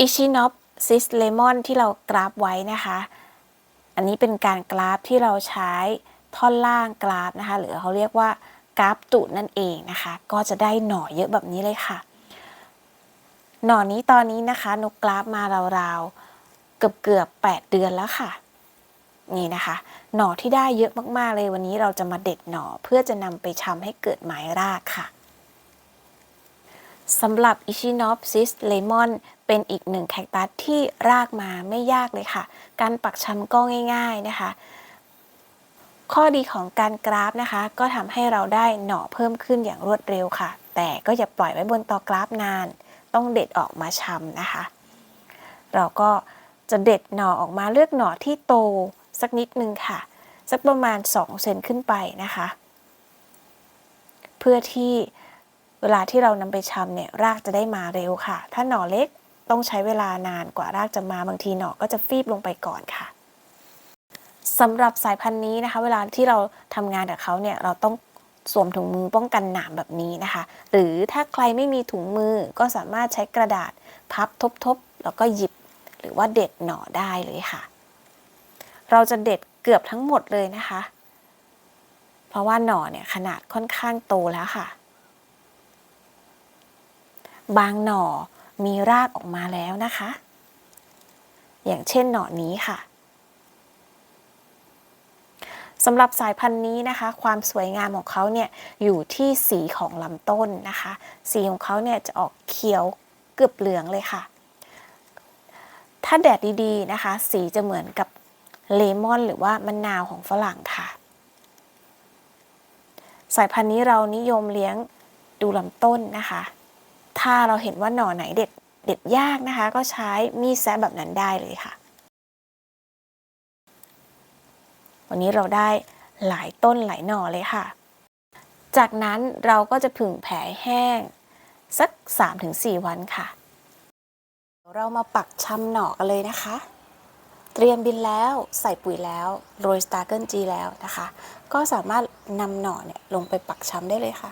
อิชินอปซิสเลมอนที่เรากราฟไว้นะคะ อันนี้เป็นการกราฟที่เราใช้ท่อนล่างกราฟนะคะ หรือเขาเรียกว่ากราฟตุนั่นเองนะคะ ก็จะได้หน่อเยอะแบบนี้เลยค่ะ หน่อนี้ตอนนี้นะคะนกกราฟมาราวๆเกือบเกือบๆ8เดือนแล้วค่ะ นี่นะคะ หน่อที่ได้เยอะมากๆเลยวันนี้เราจะมาเด็ดหน่อเพื่อจะนำไปชำให้เกิดไม้รากค่ะสำหรับ Echinopsis lemon เเป็นอีกหนึ่งแคคตัสที่รากมาไม่ยากเลยค่ะ การปักชำก็ง่าย ๆนะคะ ข้อดีของการกราฟนะคะ ก็ทำให้เราได้หน่อเพิ่มขึ้นอย่างรวดเร็วค่ะ แต่ก็อย่าปล่อยไว้บนตอกราฟนาน ต้องเด็ดออกมาชำนะคะ เราก็จะเด็ดหน่อออกมาเลือกหน่อที่โตสักนิดนึงค่ะ สักประมาณ 2 เซนขึ้นไปนะคะ เพื่อที่เวลาที่เรานำไปชำเนี่ยรากจะได้มาเร็วค่ะ ถ้าหน่อเล็ก ต้องใช้เวลานานกว่ารากจะมาบางทีหนอก็จะฟีบลงไปก่อนค่ะสำหรับสายพันธุ์นี้นะคะ เวลาที่เราทำงานกับเขาเนี่ยเราต้องสวมถุงมือป้องกันหนามแบบนี้นะคะ หรือถ้าใครไม่มีถุงมือก็สามารถใช้กระดาษพับทบๆ แล้วก็หยิบหรือว่าเด็ดหน่อได้เลยค่ะ เราจะเด็ดเกือบทั้งหมดเลยนะคะ เพราะว่าหน่อเนี่ยขนาดค่อนข้างโตแล้วค่ะ บางหน่อ มีรากออกมาแล้วนะคะ อย่างเช่นหน่อนี้ค่ะสำหรับสายพันธุ์นี้นะคะ ความสวยงามของเขาเนี่ยอยู่ที่สีของลำต้นนะคะ สีของเขาเนี่ยจะออกเขียวเกือบเหลืองเลยค่ะ ถ้าแดดดีๆนะคะ สีจะเหมือนกับเลมอนหรือว่ามะนาวของฝรั่งค่ะ สายพันธุ์นี้เรานิยมเลี้ยงดูลำต้นนะคะ ถ้าเราเห็นว่าหน่อไหนเด็ดเด็ดยากนะคะ ก็ใช้มีดแซะแบบนั้นได้เลยค่ะ วันนี้เราได้หลายต้นหลายหน่อเลยค่ะ จากนั้นเราก็จะผึ่งแผลแห้ง สัก 3-4 วันค่ะ เรามาปักชำหน่อกันเลยนะคะ เตรียมบินแล้วใส่ปุ๋ยแล้วโรยสตาร์เกิลจีแล้วนะคะ ก็สามารถนำหน่อเนี่ยลงไปปักชำได้เลยค่ะ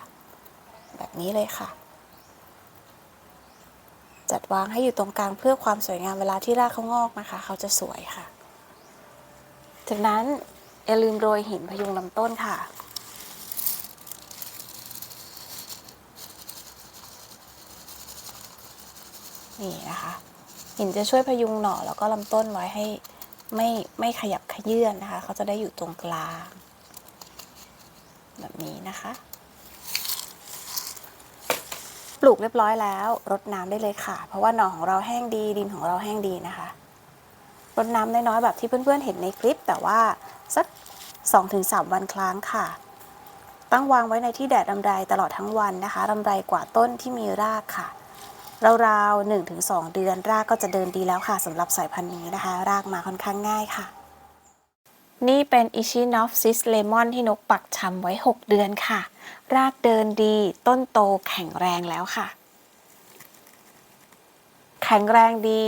แบบนี้เลยค่ะ จัดวางให้อยู่ตรงกลางเพื่อความสวยงามเวลาที่รากเขางอกนะคะ เขาจะสวยค่ะ จากนั้นอย่าลืมโรยหินพยุงลำต้นค่ะนี่นะคะหินจะช่วยพยุงหน่อแล้วก็ลำต้นไว้ให้ไม่ไม่ขยับขยื่นนะคะ เขาจะได้อยู่ตรงกลาง แบบนี้นะคะ ปลูกเรียบร้อยแล้วรดน้ำได้เลยค่ะ เพราะว่าหน่อของเราแห้งดีดินของเราแห้งดีนะคะรดน้ำน้อยๆแบบที่เพื่อนๆเห็นในคลิป แต่ว่าสัก 2-3 วันครั้งค่ะ ตั้งวางไว้ในที่แดดรำไรตลอดทั้งวันนะคะรำไรกว่าต้นที่มีรากค่ะราวๆ1-2 เดือนรากก็จะเดินดีแล้วค่ะสำหรับสายพันธุ์นี้นะคะ รากมาค่อนข้างง่ายค่ะ นี่เป็น Echinopsis lemon ที่นกปักชำไว้ 6 เดือนค่ะ รากเดินดี ต้นโตแข็งแรงแล้วค่ะ แข็งแรงดี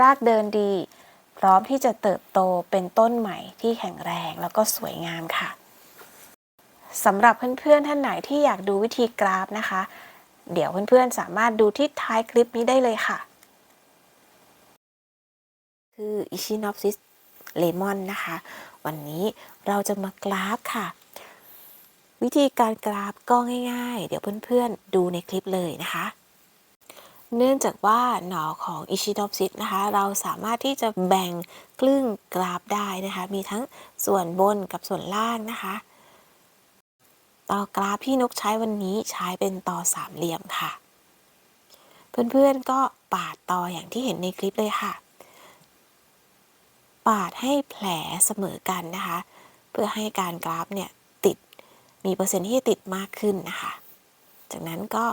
รากเดินดี พร้อมที่จะเติบโตเป็นต้นใหม่ที่แข็งแรงแล้วก็สวยงามค่ะสำหรับเพื่อนๆท่านไหนที่อยากดูวิธีกราฟนะคะ เดี๋ยวเพื่อนๆสามารถดูที่ท้ายคลิปนี้ได้เลยค่ะ คือ Echinopsis lemon น เลมอนนะคะ วันนี้เราจะมากราฟค่ะ วิธีการกราฟก็ง่าย ๆ เดี๋ยวเพื่อนๆดูในคลิปเลยนะคะ เนื่องจากว่าหน่อของ Echinopsis นะคะ เราสามารถที่จะแบ่งครึ่งกราฟได้นะคะ มีทั้งส่วนบนกับส่วนล่างนะคะ ต่อกราฟที่นกใช้วันนี้ใช้เป็นต่อสามเหลี่ยมค่ะ เพื่อนๆก็ปาดต่ออย่างที่เห็นในคลิปเลยค่ะ ปาดให้แผลเสมอกันนะคะ เพื่อให้การกราฟเนี่ยติดมีเปอร์เซ็นต์ที่ติดมากขึ้นนะคะ จากนั้นก็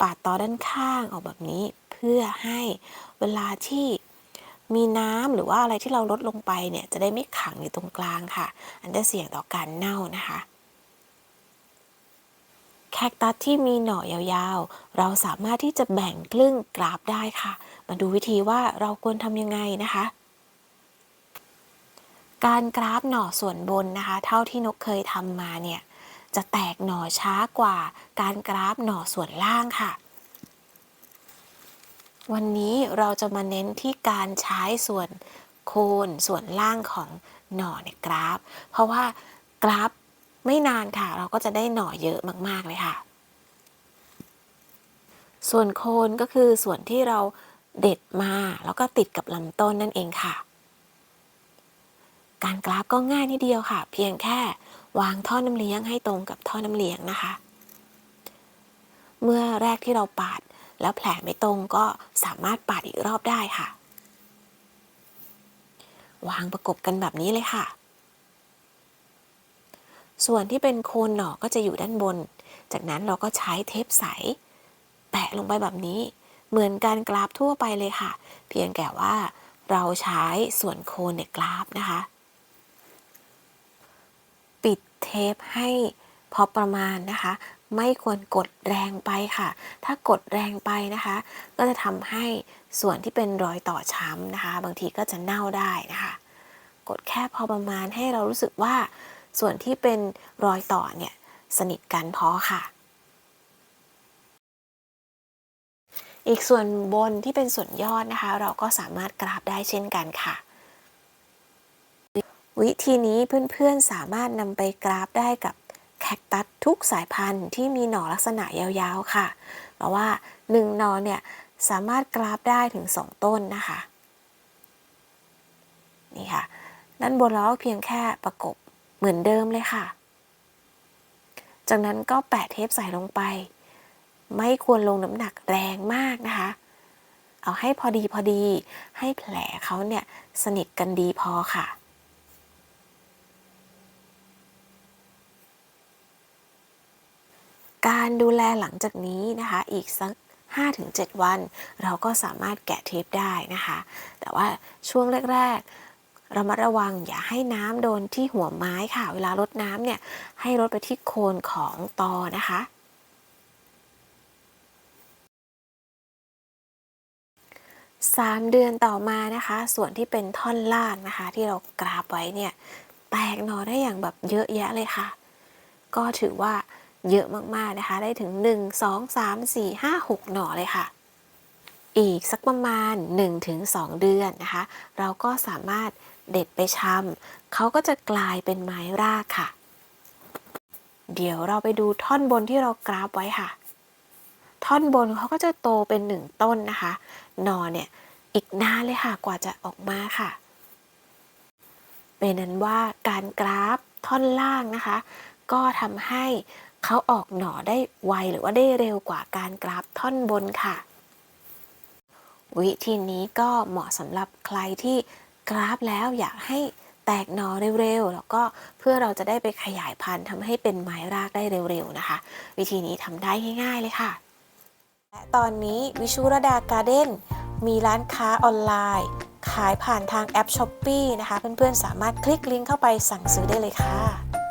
ปาดต่อด้านข้างออกแบบนี้เพื่อให้เวลาที่มีน้ำหรือว่าอะไรที่เราลดลงไปเนี่ยจะได้ไม่ขังอยู่ตรงกลางค่ะ อันจะเสี่ยงต่อการเน่านะคะแคคตัสที่มีหน่อยาวๆ เราสามารถที่จะแบ่งครึ่งกราฟได้ค่ะ มาดูวิธีว่าเราควรทำยังไงนะคะ การกราฟหน่อส่วนบนนะคะ เท่าที่นกเคยทำมาเนี่ยจะแตกหน่อช้ากว่าการกราฟหน่อส่วนล่างค่ะ วันนี้เราจะมาเน้นที่การใช้ส่วนโคนส่วนล่างของหน่อในกราฟ เพราะว่ากราฟไม่นานค่ะ เราก็จะได้หน่อเยอะมาก ๆ เลยค่ะ ส่วนโคนก็คือส่วนที่เราเด็ดมาแล้วก็ติดกับลำต้นนั่นเองค่ะ การกราฟก็ง่ายนิดเดียวค่ะ เพียงแค่วางท่อน้ำเลี้ยงให้ตรงกับท่อน้ำเลี้ยงนะคะ เมื่อแรกที่เราปาดแล้วแผลไม่ตรงก็สามารถปาดอีกรอบได้ค่ะ วางประกบกันแบบนี้เลยค่ะ ส่วนที่เป็นโคนหน่อก็จะอยู่ด้านบน จากนั้นเราก็ใช้เทปใส แปะลงไปแบบนี้ เหมือนการกราฟทั่วไปเลยค่ะ เพียงแก่ว่าเราใช้ส่วนโคนในกราฟนะคะ ปิดเทปให้พอประมาณนะคะ ไม่ควรกดแรงไปค่ะ ถ้ากดแรงไปนะคะ ก็จะทำให้ส่วนที่เป็นรอยต่อช้ำนะคะ บางทีก็จะเน่าได้นะคะ กดแค่พอประมาณให้เรารู้สึกว่าส่วนที่เป็นรอยต่อเนี่ยสนิทกันพอค่ะ อีกส่วนบนที่เป็นส่วนยอดนะคะ เราก็สามารถกราฟได้เช่นกันค่ะ วิธีนี้เพื่อนๆสามารถนำไปกราฟได้กับแคคตัสทุกสายพันธุ์ที่มีหน่อลักษณะยาวๆค่ะ เพราะว่า 1 หน่อเนี่ยสามารถกราฟได้ถึง 2 ต้นนะคะ นี่ค่ะ ด้านบนเราเพียงแค่ประกบเหมือนเดิมเลยค่ะ จากนั้นก็แปะเทปใส่ลงไป ไม่ควรลงน้ำหนักแรงมากนะคะ เอาให้พอดีพอดีให้แผลเขาเนี่ยสนิทกันดีพอค่ะ การดูแลหลังจากนี้นะคะ อีกสัก5-7 วัน เราก็สามารถแกะเทปได้นะคะ แต่ว่าช่วงแรกๆเรามาระวังอย่าให้น้ำโดนที่หัวไม้ค่ะ เวลารดน้ำเนี่ยให้รดไปที่โคนของตอนะคะ3เดือนต่อมานะคะ ส่วนที่เป็นท่อนล่างนะคะ ที่เรากราบไว้เนี่ย แตกหนอได้อย่างแบบเยอะแยะเลยค่ะ ก็ถือว่า เยอะมากๆนะคะ ได้ถึง 1 2 3 4 5 6 หน่อเลยค่ะ อีกสักประมาณ 1-2 เดือนนะคะ เราก็สามารถเด็ดไปชำเขาก็จะกลายเป็นไม้รากค่ะ เดี๋ยวเราไปดูท่อนบนที่เรากราฟไว้ค่ะ ท่อนบนเขาก็จะโตเป็นหนึ่งต้นนะคะหนอเนี่ยอีกนานเลยค่ะกว่าจะออกมาค่ะ เป็นนั้นว่าการกราฟท่อนล่างนะคะ ก็ทำให้ เขาออกหน่อได้ไวหรือว่าได้เร็วกว่าการกราฟท่อนบนค่ะ วิธีนี้ก็เหมาะสำหรับใครที่กราฟแล้วอยากให้แตกหน่อเร็วๆ แล้วก็เพื่อเราจะได้ไปขยายพันธุ์ทำให้เป็นไม้รากได้เร็วๆนะคะ วิธีนี้ทำได้ง่ายๆเลยค่ะ และตอนนี้วิชุรดาการ์เด้นมีร้านค้าออนไลน์ ขายผ่านทางแอป s h อ p e e นะคะ เพื่อนๆ สามารถคลิกลิงก์เข้าไปสั่งซื้อได้เลยค่ะ